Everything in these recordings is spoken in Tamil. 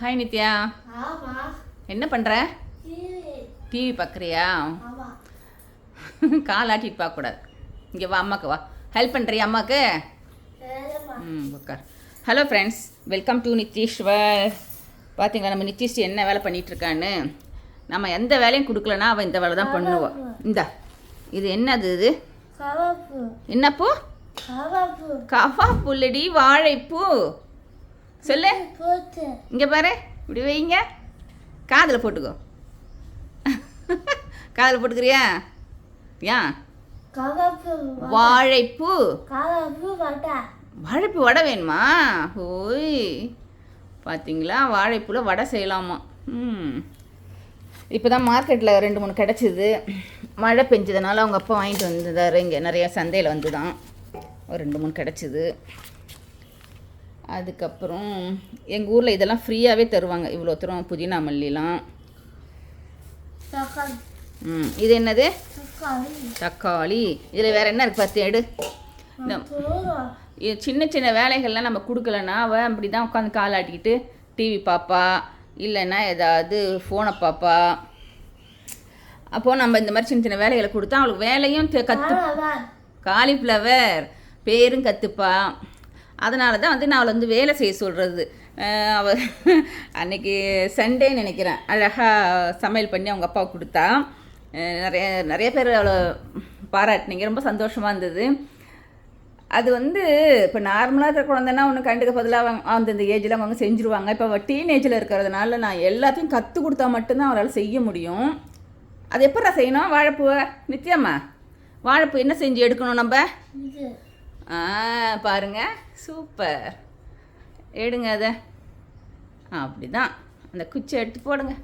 ஹாய் நித்யா. என்ன பண்ணுற டிவி பார்க்குறியா கால் ஆட்டிட்டு பார்க்கக்கூடாது இங்கே வா அம்மாக்கு வா. ஹெல்ப் பண்ணுறியா அம்மாக்கு? வேலைமா ம் உட்கார் hello friends welcome to Nitheeswar பார்த்தீங்களா நம்ம நித்தீஷ் என்ன வேலை பண்ணிட்டு இருக்கான்னு நம்ம எந்த வேலையும் கொடுக்கலனா அவன் இந்த வேலை தான் பண்ணுவான் இந்தா. இது என்னது இது? என்னப்பூ? கவாப்பு கவா புல்லடி வாழைப்பூ. சொல்லு. இங்கே பாரு இப்படி வைங்க. காதில் போட்டுக்கோ. காதில் போட்டுக்கிறியா? ஏன் வாழைப்பூ. வாழைப்பூ வடை வேணுமா? ஓய். பார்த்தீங்களா வாழைப்பூவில் வடை செய்யலாமா? ம். இப்போ தான் மார்க்கெட்டில் ரெண்டு மூணு கிடச்சிது. மழை பெஞ்சதுனால அவங்க அப்பா வாங்கிட்டு வந்திருந்தாரு இங்கே நிறைய சந்தையில் வந்து தான் ஒரு ரெண்டு மூணு கிடச்சிது. அதுக்கப்புறம் எங்கள் ஊரில் இதெல்லாம் ஃப்ரீயாகவே தருவாங்க. இவ்வளோ தூரம் புதினா மல்லிலாம். ம் இது என்னது? தக்காளி. இதில் வேறு என்ன இருக்குது பார்த்து எடு. சின்ன சின்ன வேலைகள்லாம் நம்ம கொடுக்கலன்னா அவள் அப்படி தான் உட்காந்து கால் ஆட்டிக்கிட்டு டிவி பார்ப்பா இல்லைன்னா ஏதாவது ஃபோனை பார்ப்பா அப்போது நம்ம இந்த மாதிரி சின்ன சின்ன வேலைகளை கொடுத்தா அவளுக்கு வேலையும் காலவான் காலிஃப்ளவர். பேரும் கற்றுப்பா அதனால தான் வந்து நான் அவளை வந்து வேலை செய்ய சொல்கிறது அவள் அன்னைக்கு சண்டே நினைக்கிறேன். அழகாக சமையல் பண்ணி அவங்க அப்பாவுக்கு கொடுத்தா. நிறைய நிறைய பேர் அவளை பாராட்டினீங்க. ரொம்ப சந்தோஷமாக இருந்தது. அது வந்து இப்போ நார்மலாக இருக்கிற குழந்தைன்னா ஒன்று கண்டுக்க பதிலாக அவங்க அந்த இந்த ஏஜில் அவங்க செஞ்சுருவாங்க. இப்போ அவள் டீனேஜில் இருக்கிறதுனால நான் எல்லாத்தையும் கற்றுக் கொடுத்தா மட்டும்தான் அவரால் செய்ய முடியும். அது எப்படா செய்யணும்? வாழைப்பூவை? நித்யாம்மா வாழைப்பூ என்ன செஞ்சு எடுக்கணும் நம்ம? ஆ பாருங்க. சூப்பர். எடுங்க அதை. அப்படி தான் அந்த குச்சி எடுத்து போடுங்க.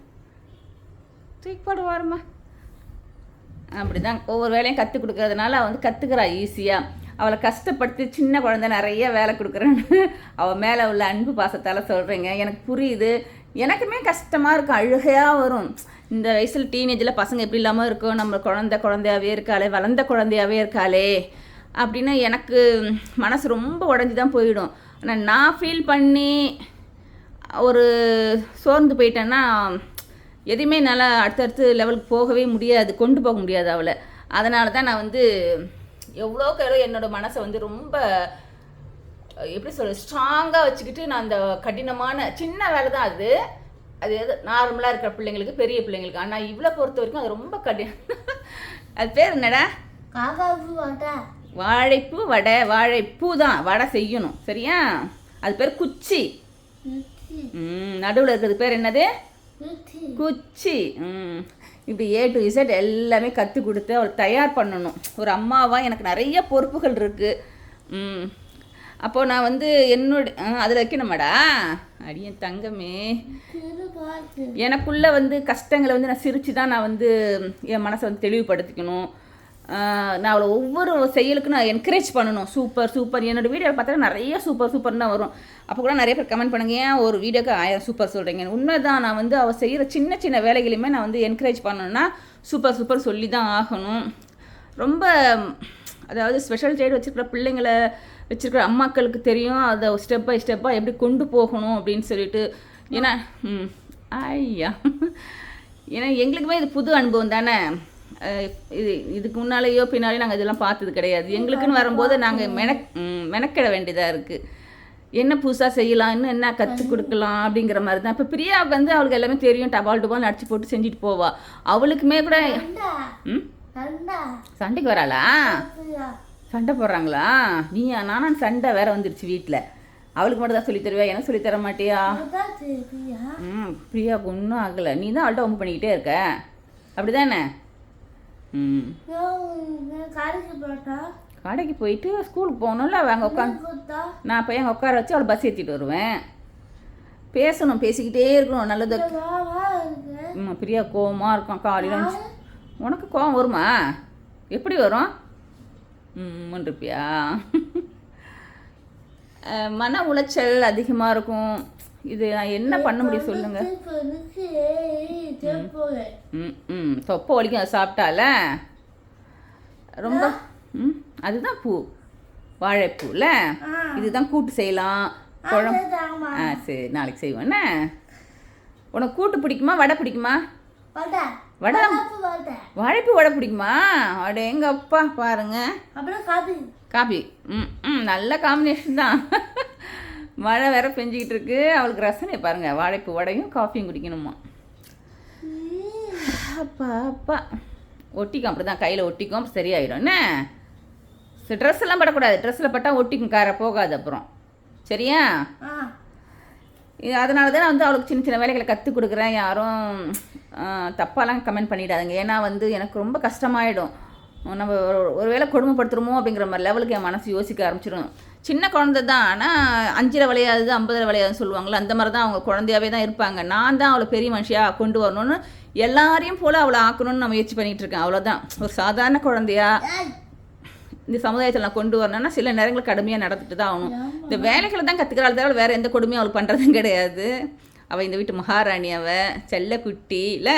தூக்கி போடு வாரம்மா. அப்படி தான் ஒவ்வொரு வேலையும் கற்றுக் கொடுக்கறதுனால அவள் வந்து கற்றுக்கிறா ஈஸியாக அவளை கஷ்டப்படுத்தி சின்ன குழந்தை நிறைய வேலை கொடுக்குறேன்னு. அவள் மேலே உள்ள அன்பு பாசத்தால் சொல்கிறீங்க எனக்கு புரியுது. எனக்குமே கஷ்டமாக இருக்கும் அழுகையாக வரும். இந்த வயசில் டீனேஜில் பசங்க எப்படி இல்லாமல் இருக்கும் நம்ம குழந்த குழந்தையாவே இருக்காளே வளர்ந்த குழந்தையாவே இருக்காளே. அப்படின்னு எனக்கு மனசு ரொம்ப உடஞ்சி தான் போயிடும். ஆனால் நான் ஃபீல் பண்ணி ஒரு சோர்ந்து போயிட்டேன்னா எதையுமே நல்லா அடுத்தடுத்து லெவலுக்கு போகவே முடியாது கொண்டு போக முடியாது அவளை. அதனால தான் நான் வந்து எவ்வளோக்கு எவ்வளோ என்னோட மனசை வந்து ரொம்ப எப்படி சொல்ற ஸ்ட்ராங்காக வச்சுக்கிட்டு நான் அந்த கடினமான சின்ன வேலை தான் அது. அது எது நார்மலாக இருக்கிற பிள்ளைங்களுக்கு பெரிய பிள்ளைங்களுக்கு. ஆனால் இவ்வளோ பொறுத்த வரைக்கும் அது ரொம்ப கடி அது பேர் என்னடா? கவாப்பு வாழைப்பூ வடை வாழைப்பூ தான். வடை செய்யணும். சரியா? அது பேர் குச்சி. நடுவில் இருக்கிறது பேர் என்னது? குச்சி. ம். இப்படி ஏ டு இசட் எல்லாமே கற்றுக் கொடுத்து அவள் தயார் பண்ணணும். ஒரு அம்மாவாக எனக்கு நிறைய பொறுப்புகள் இருக்குது ம். அப்போது நான் வந்து என்னோட அதில் வைக்கணுமாடா? அடியன் தங்கமே. எனக்குள்ளே வந்து கஷ்டங்களை வந்து நான் சிரித்து தான் நான் வந்து என் மனசை வந்து தெளிவுபடுத்திக்கணும். நான் அவளை ஒவ்வொரு செயலுக்கும் நான் என்கரேஜ் பண்ணணும். சூப்பர் சூப்பர் என்னோடய வீடியோ பார்த்தா நிறைய சூப்பர் சூப்பர் தான் வரும். அப்போ கூட நிறைய பேர் கமெண்ட் பண்ணுங்க ஏன் ஒரு வீடியோக்கு ஆயிரம் சூப்பர் சொல்கிறீங்க உண்மை தான் நான் வந்து அவள் செய்கிற சின்ன சின்ன வேலைகளையுமே நான் வந்து என்கரேஜ் பண்ணணும்னா சூப்பர் சூப்பர் சொல்லி தான் ஆகணும். ரொம்ப அதாவது ஸ்பெஷல் சைடு வச்சுருக்கிற பிள்ளைங்களை வச்சுருக்கிற அம்மாக்களுக்கு தெரியும். அதை ஸ்டெப் பை ஸ்டெப்பாக எப்படி கொண்டு போகணும் அப்படின்னு சொல்லிட்டு. ஏன்னா ஐயா. ஏன்னா எங்களுக்குமே இது புது அனுபவம் தானே. இது இதுக்கு முன்னாலேயோ பின்னாலேயோ நாங்கள் இதெல்லாம் பார்த்தது கிடையாது. எங்களுக்குன்னு வரும்போது நாங்கள் மெனக் மெனக்கிட வேண்டியதாக இருக்குது என்ன புதுசாக செய்யலாம் இன்னும் என்ன கற்றுக் கொடுக்கலாம் அப்படிங்கிற மாதிரி தான். இப்போ பிரியாவுக்கு வந்து அவளுக்கு எல்லாமே தெரியும். டபால் டுபால் அடிச்சு போட்டு செஞ்சுட்டு போவா. அவளுக்குமே கூட சண்டைக்கு வராளா? சண்டை போடுறாங்களா? நீயா? நானும் சண்டை வேற வந்துருச்சு வீட்டில் அவளுக்கு மட்டும் தான் சொல்லித் தருவியா? எனக்கு சொல்லித் தர மாட்டியா? ம் பிரியாவுக்கு ஒன்றும் ஆகலை. நீ தான் அவள்கிட்ட ஒம்பு பண்ணிக்கிட்டே இருக்க. அப்படிதானே? ம் நான் கடைக்கு போயிட்டு ஸ்கூலுக்கு போகணும்ல அவள் அங்கே உட்காந்து நான் போய் அங்கே உட்கார வச்சு அவளை பஸ் ஏற்றிட்டு வருவேன். பேசணும் பேசிக்கிட்டே இருக்கணும் நல்லது. வாவா இருக்கு ம் பிரியா கோவமாக இருக்கும் காலையில் உனக்கு கோவம் வருமா? எப்படி வரும்? ம் இருப்பியா மன உளைச்சல் அதிகமாக இருக்கும். இது நான் என்ன பண்ண முடியும் சொல்லுங்க. ம். ம் தொப்பை வலிக்கும் அதை சாப்பிட்டால? ரொம்ப ம் அதுதான் பூ. வாழைப்பூல. இதுதான் கூட்டு செய்யலாம். குழம்பு. ஆ சரி நாளைக்கு செய்வோண்ணே உனக்கு கூட்டு பிடிக்குமா வடை பிடிக்குமா? வடை. வாழைப்பு வடை பிடிக்குமா? அட எங்க அப்பா பாருங்க காபி. ம் ம் நல்ல காம்பினேஷன் தான். மழை வேற பெஞ்சிக்கிட்டு இருக்கு அவளுக்கு ரசனை பாருங்க. வாழைப்பு வடையும் காஃபியும் குடிக்கணுமா. அப்பா அப்பா. ஒட்டிக்கும் அப்படி தான் கையில் ஒட்டிக்கும் சரியாயிடும் என்ன? சரி ட்ரெஸ் எல்லாம் படக்கூடாது. ட்ரெஸ்ஸில் பட்டால் ஒட்டிக்கும் கார போகாது அப்புறம். சரியா? அதனால தான் நான் வந்து அவளுக்கு சின்ன சின்ன வேலைகளை கற்றுக் கொடுக்குறேன். யாரும் தப்பாலாம் கமெண்ட் பண்ணிடாதுங்க. ஏன்னா வந்து எனக்கு ரொம்ப கஷ்டமாயிடும். நம்ம ஒரு- வேளை கொடுமைப்படுத்துகிறோமோ அப்படிங்கிற மாதிரி லெவலுக்கு என் மனசு யோசிக்க ஆரம்பிச்சிடும் சின்ன குழந்தை தான் ஆனால் அஞ்சில் விளையாது ஐம்பதில் விளையாதுன்னு சொல்லுவாங்கள்ல அந்த மாதிரி தான் அவங்க குழந்தையாவே தான் இருப்பாங்க. நான் தான் அவளை பெரிய மனுஷியாக கொண்டு வரணும்னு எல்லாரையும் போல் அவளை ஆக்கணும்னு நான் முயற்சி பண்ணிகிட்டு இருக்கேன். அவ்வளோதான் ஒரு சாதாரண குழந்தையா இந்த சமுதாயத்தில் நான் கொண்டு வரணும்னா சில நேரங்கள் கடுமையாக நடந்துட்டு தான் ஆகணும். இந்த வேலைகளை தான் கற்றுக்கிறாள் தவிர வேறு எந்த கொடுமையும் அவளுக்கு பண்ணுறதும் கிடையாது. அவள் இந்த வீட்டு மகாராணி அவ செல்லக்குட்டி இல்லை?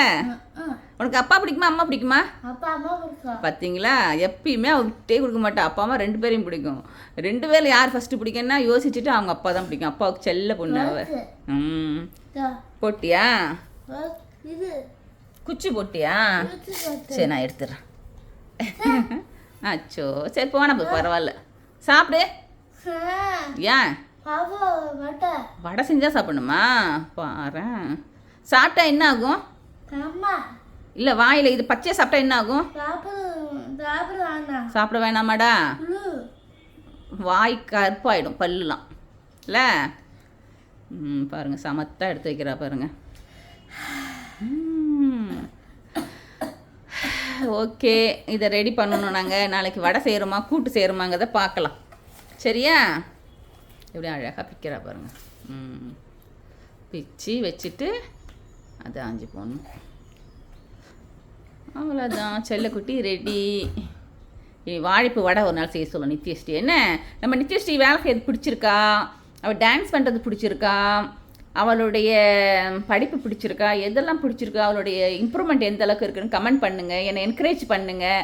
உனக்கு அப்பா பிடிக்குமா அம்மா பிடிக்குமா? அப்பா அம்மா பிடிக்கும். பார்த்தீங்களா எப்பயுமே அவ விட்டே கொடுக்க மாட்டா. அப்பா அம்மா ரெண்டு பேரையும் பிடிக்கும். ரெண்டு பேரில் யார் ஃபஸ்ட்டு பிடிக்கும்னா யோசிச்சுட்டு அவங்க அப்பா தான் பிடிக்கும். அப்பாவுக்கு செல்ல பொண்ணு அவ. ம். போட்டியா? இது. குச்சி போட்டியா. சரி நான் எடுத்துடுறேன் அச்சோ. சரி போன போய் பரவாயில்ல. சாப்பிடு. ஏன்? வடை. செஞ்சால் சாப்பிடணுமா? பாரேன் சாப்பிட்டா என்ன ஆகும்? அம்மா இல்லை வாயில் இது பச்சையாக சாப்பிட்டா என்ன ஆகும்? சாப்பிடு சாப்பிடு வேணாம் சாப்பிட வேணாமாடா. வாய் கருப்பாயிடும் பல்லுலாம். இல்லை? ம் பாருங்கள் சமத்தாக எடுத்து வைக்கிறா பாருங்க. ஓகே இதை ரெடி பண்ணணும் நாங்கள் நாளைக்கு வடை செய்கிறோமா கூட்டு செய்கிறோமாங்கிறத பார்க்கலாம். சரியா? எப்படி அழகாக பிக்கிறா பாருங்க. ம். பிச்சு வச்சுட்டு அதை ஆஞ்சி போடணும். அவ்வளோதான் செல்லக்குட்டி ரெடி. வாழைப்பு வடை ஒரு நாள் செய்ய சொல்லும் நித்யஸ்ரீ. என்ன? நம்ம நித்யஸ்ரீ வேலை செய்யறது பிடிச்சிருக்கா? அவள் டான்ஸ் பண்ணுறது பிடிச்சிருக்கா? அவளுடைய படிப்பு பிடிச்சிருக்கா? எதெல்லாம் பிடிச்சிருக்கா? அவளுடைய இம்ப்ரூவ்மெண்ட் எந்த அளவுக்கு இருக்குன்னு கமெண்ட் பண்ணுங்கள் என்னை என்கரேஜ் பண்ணுங்கள்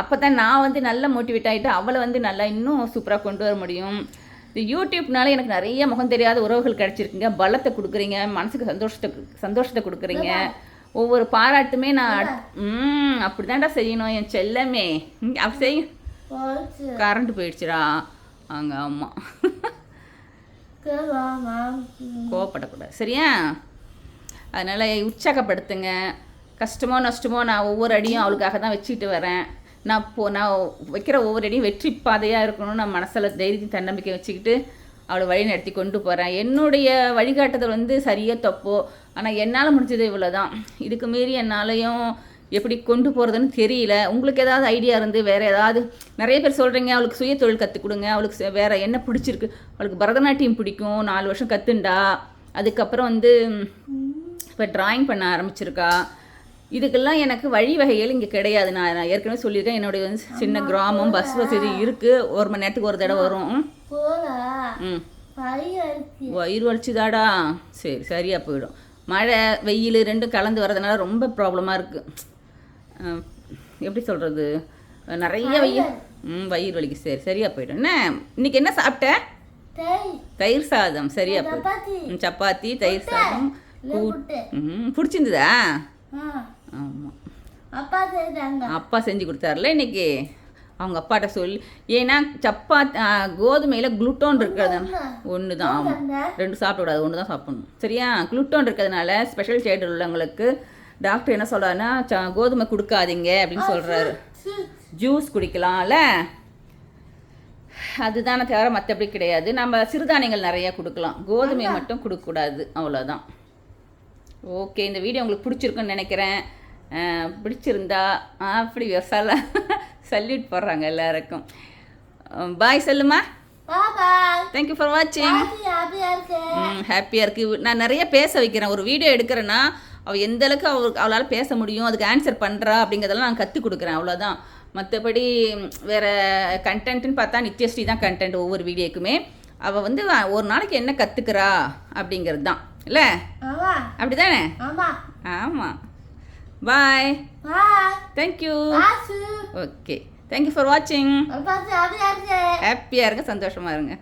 அப்போ தான் நான் வந்து நல்லா மோட்டிவேட் ஆகிட்டு அவளை வந்து நல்லா இன்னும் சூப்பராக கொண்டு வர முடியும். இந்த யூடியூப்னால எனக்கு நிறைய முகம் தெரியாத உறவுகள் கிடச்சிருக்குங்க. பலத்தை கொடுக்குறீங்க. மனசுக்கு சந்தோஷத்தை சந்தோஷத்தை கொடுக்குறீங்க. ஒவ்வொரு பாராட்டுமே நான் ம் அப்படிதான்டா செய்யணும் என் செல்லமே. அப்படி செய்ய. போச்சு. கரண்ட் போயிடுச்சுடா. அங்க ஆமா கோவப்படக்கூடாது. சரியா? அதனால் உற்சாகப்படுத்துங்க. கஷ்டமோ நஷ்டமோ நான் ஒவ்வொரு அடியும் அவளுக்காக தான் வச்சுட்டு வரேன். நான் போ நான் வைக்கிற ஒவ்வொரு அடியும் வெற்றி பாதையாக இருக்கணும்னு நான் மனசில் தைரியம் தன்னம்பிக்கை வச்சுக்கிட்டு அவளை வழி நடத்தி கொண்டு போகிறேன் என்னுடைய வழிகாட்டுதல் வந்து சரியாக தப்போ ஆனால் என்னால் முடிஞ்சது இவ்வளோ தான் இதுக்கு மீறி என்னாலையும் எப்படி கொண்டு போகிறதுன்னு தெரியல. உங்களுக்கு ஏதாவது ஐடியா இருந்து வேறு ஏதாவது நிறைய பேர் சொல்கிறீங்க அவளுக்கு சுய தொழில் கற்றுக் கொடுங்க அவளுக்கு வேறு வேற என்ன பிடிச்சிருக்கு? அவளுக்கு பரதநாட்டியம் பிடிக்கும் நாலு வருஷம் கற்றுண்டா அதுக்கப்புறம் வந்து இப்போ ட்ராயிங் பண்ண ஆரம்பிச்சிருக்கா. இதுக்கெல்லாம் எனக்கு வழிவகைகள் இங்கே கிடையாது. நான் நான் ஏற்கனவே சொல்லியிருக்கேன். என்னுடைய வந்து சின்ன கிராமம் பஸ் வசதி இருக்குது ஒரு மணி நேரத்துக்கு ஒரு தடவை வரும். ம். வயிறு வலிச்சுதாடா. சரி சரியாக போயிடும். மழை வெயில் ரெண்டும் கலந்து வர்றதுனால ரொம்ப ப்ராப்ளமாக இருக்குது எப்படி சொல்கிறது நிறைய வெயில். ம் வயிறு வலிக்கு. சரி சரியாக போயிடும். என்ன? இன்னைக்கு என்ன சாப்பிட்ட? தயிர். சாதம். சரியா போயிடும். சப்பாத்தி. தயிர் சாதம். ம் பிடிச்சிருந்ததா? ஆ. ஆமாம் அப்பா செய்தாங்க. அப்பா செஞ்சு கொடுத்தாருல இன்னைக்கு? அவங்க அப்பாட்ட சொல்லி ஏன்னா சப்பாத்தி கோதுமையில் குளுட்டோன் இருக்கிறது. ஒன்று தான் ஆமாம் ரெண்டு சாப்பிடக்கூடாது ஒன்று தான் சாப்பிடணும். சரியா? குளுட்டோன் இருக்கிறதுனால ஸ்பெஷல் சைடு உள்ளவங்களுக்கு டாக்டர் என்ன சொல்கிறாருன்னா ச- கோதுமை கொடுக்காதீங்க அப்படின்னு சொல்கிறாரு ஜூஸ் குடிக்கலாம்ல? அதுதானே தவிர மற்றபடி கிடையாது. நம்ம சிறுதானியங்கள் நிறையா கொடுக்கலாம். கோதுமை மட்டும் கொடுக்கக்கூடாது. அவ்வளோதான் ஓகே இந்த வீடியோ உங்களுக்கு பிடிச்சிருக்குன்னு நினைக்கிறேன். பிடிச்சிருந்தா அப்படி சல சல்யூட் போடுறாங்க எல்லாருக்கும். பாய் சொல்லுமா? தேங்க்யூ ஃபார் வாட்சிங் ஹாப்பியாக இருக்குது நான் நிறைய பேச வைக்கிறேன். ஒரு வீடியோ எடுக்கிறேன்னா அவள் எந்த அளவுக்கு அவளுக்கு அவளால் பேச முடியும் அதுக்கு ஆன்சர் பண்ணுறா அப்படிங்கிறதெல்லாம் நான் கற்றுக் கொடுக்குறேன் அவ்வளோதான் மற்றபடி வேறு கண்டென்ட்னு பார்த்தா நித்யஸ்ரீ தான் கண்டென்ட் ஒவ்வொரு வீடியோக்குமே. அவள் வந்து ஒரு நாளைக்கு என்ன கற்றுக்குறா அப்படிங்கிறது தான் இல்லை? அப்படி தானே ஆமா. ஆமாம் bye thank you okay thank you for வாட்சிங் ஹாப்பியாக இருங்க சந்தோஷமாக இருங்க.